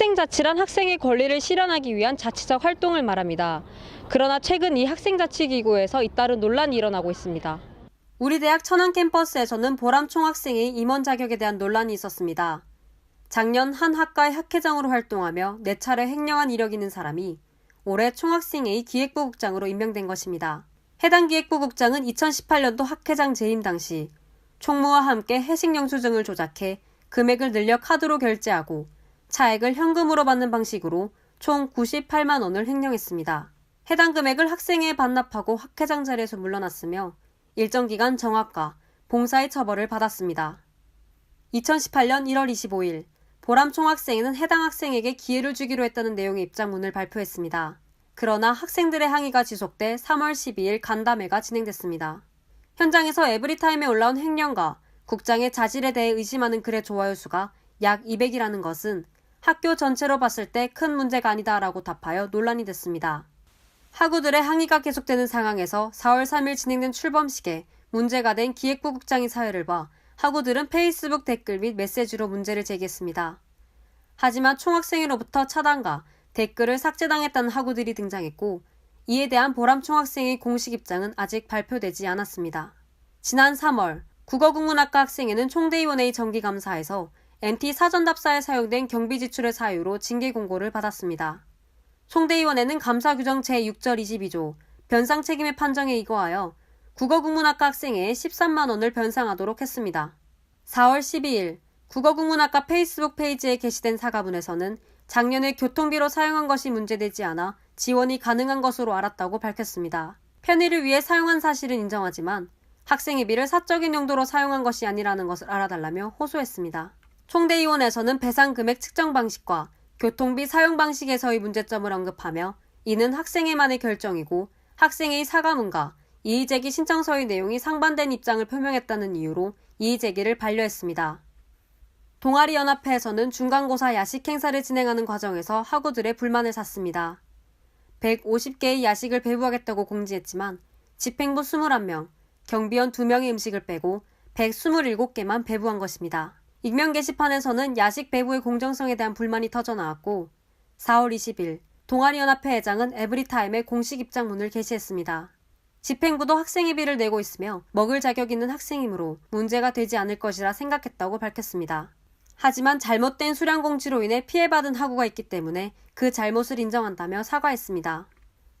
학생자치란 학생의 권리를 실현하기 위한 자치적 활동을 말합니다. 그러나 최근 이 학생자치기구에서 잇따른 논란이 일어나고 있습니다. 우리 대학 천안 캠퍼스에서는 보람 총 학생의 임원 자격에 대한 논란이 있었습니다. 작년 한 학과의 학회장으로 활동하며 네 차례 횡령한 이력 있는 사람이 올해 총학생회의 기획부 국장으로 임명된 것입니다. 해당 기획부 국장은 2018년도 학회장 재임 당시 총무와 함께 해식 영수증을 조작해 금액을 늘려 카드로 결제하고 차액을 현금으로 받는 방식으로 총 98만 원을 횡령했습니다. 해당 금액을 학생회에 반납하고 학회장 자리에서 물러났으며 일정 기간 정학과 봉사의 처벌을 받았습니다. 2018년 1월 25일 보람 총학생회는 해당 학생에게 기회를 주기로 했다는 내용의 입장문을 발표했습니다. 그러나 학생들의 항의가 지속돼 3월 12일 간담회가 진행됐습니다. 현장에서 에브리타임에 올라온 횡령과 국장의 자질에 대해 의심하는 글의 좋아요 수가 약 200이라는 것은 학교 전체로 봤을 때 큰 문제가 아니다라고 답하여 논란이 됐습니다. 학우들의 항의가 계속되는 상황에서 4월 3일 진행된 출범식에 문제가 된 기획부 국장의 사회를 봐 학우들은 페이스북 댓글 및 메시지로 문제를 제기했습니다. 하지만 총학생회로부터 차단과 댓글을 삭제당했다는 학우들이 등장했고 이에 대한 보람 총학생의 공식 입장은 아직 발표되지 않았습니다. 지난 3월 국어국문학과 학생회는 총대위원회의 정기감사에서 MT 사전답사에 사용된 경비 지출의 사유로 징계 공고를 받았습니다. 총대위원회는 감사 규정 제6절 22조 변상 책임의 판정에 이거하여 국어국문학과 학생회에 13만 원을 변상하도록 했습니다. 4월 12일 국어국문학과 페이스북 페이지에 게시된 사과문에서는 작년에 교통비로 사용한 것이 문제되지 않아 지원이 가능한 것으로 알았다고 밝혔습니다. 편의를 위해 사용한 사실은 인정하지만 학생회비를 사적인 용도로 사용한 것이 아니라는 것을 알아달라며 호소했습니다. 총대위원회에서는 배상 금액 측정 방식과 교통비 사용 방식에서의 문제점을 언급하며 이는 학생회만의 결정이고 학생회의 사과문과 이의제기 신청서의 내용이 상반된 입장을 표명했다는 이유로 이의제기를 반려했습니다. 동아리연합회에서는 중간고사 야식 행사를 진행하는 과정에서 학우들의 불만을 샀습니다. 150개의 야식을 배부하겠다고 공지했지만 집행부 21명, 경비원 2명의 음식을 빼고 127개만 배부한 것입니다. 익명 게시판에서는 야식 배부의 공정성에 대한 불만이 터져나왔고 4월 20일 동아리연합회 회장은 에브리타임에 공식 입장문을 게시했습니다. 집행부도 학생회비를 내고 있으며 먹을 자격 있는 학생이므로 문제가 되지 않을 것이라 생각했다고 밝혔습니다. 하지만 잘못된 수량 공지로 인해 피해받은 학우가 있기 때문에 그 잘못을 인정한다며 사과했습니다.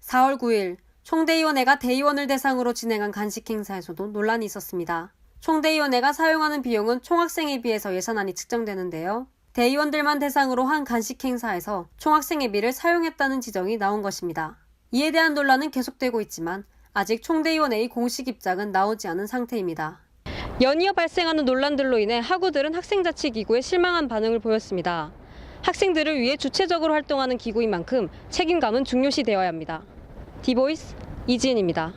4월 9일 총대위원회가 대의원을 대상으로 진행한 간식 행사에서도 논란이 있었습니다. 총대위원회가 사용하는 비용은 총학생에 비해서 예산안이 측정되는데요. 대의원들만 대상으로 한 간식 행사에서 총학생회비를 사용했다는 지적이 나온 것입니다. 이에 대한 논란은 계속되고 있지만 아직 총대위원회의 공식 입장은 나오지 않은 상태입니다. 연이어 발생하는 논란들로 인해 학우들은 학생자치기구에 실망한 반응을 보였습니다. 학생들을 위해 주체적으로 활동하는 기구인 만큼 책임감은 중요시 되어야 합니다. 디보이스 이지은입니다.